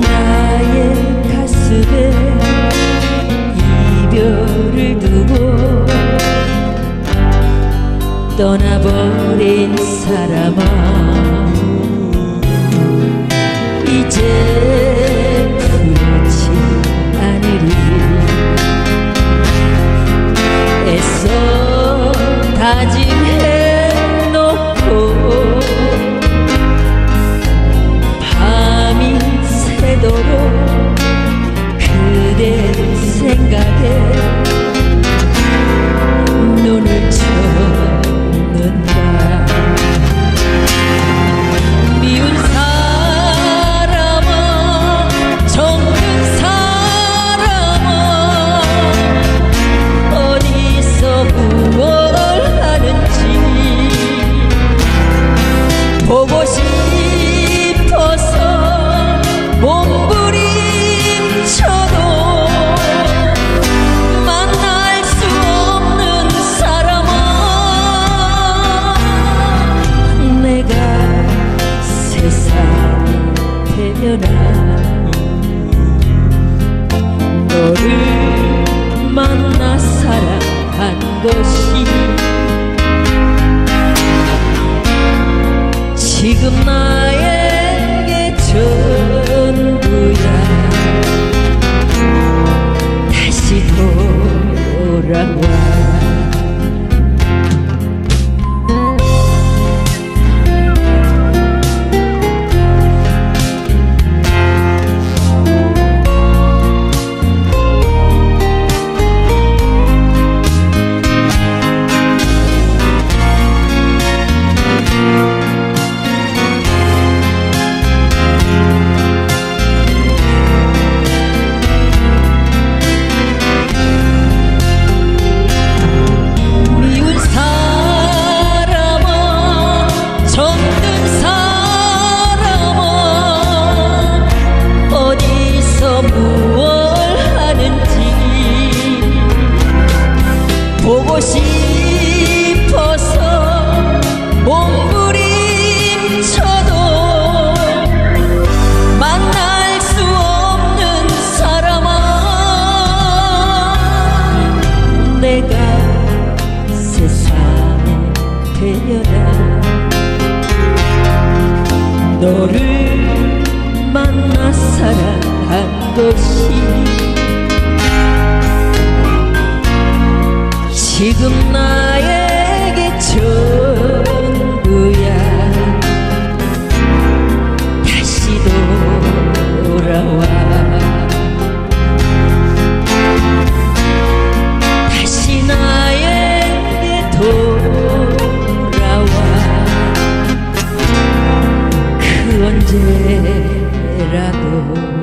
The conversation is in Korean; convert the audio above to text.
나의 가슴에 이별을 두고 떠나버린 사람아. 이제 너를 만나 사랑한 것이 지금 나 너를 만나 사랑한 것이 지금 나에게 전부야. 다시 돌아와. love.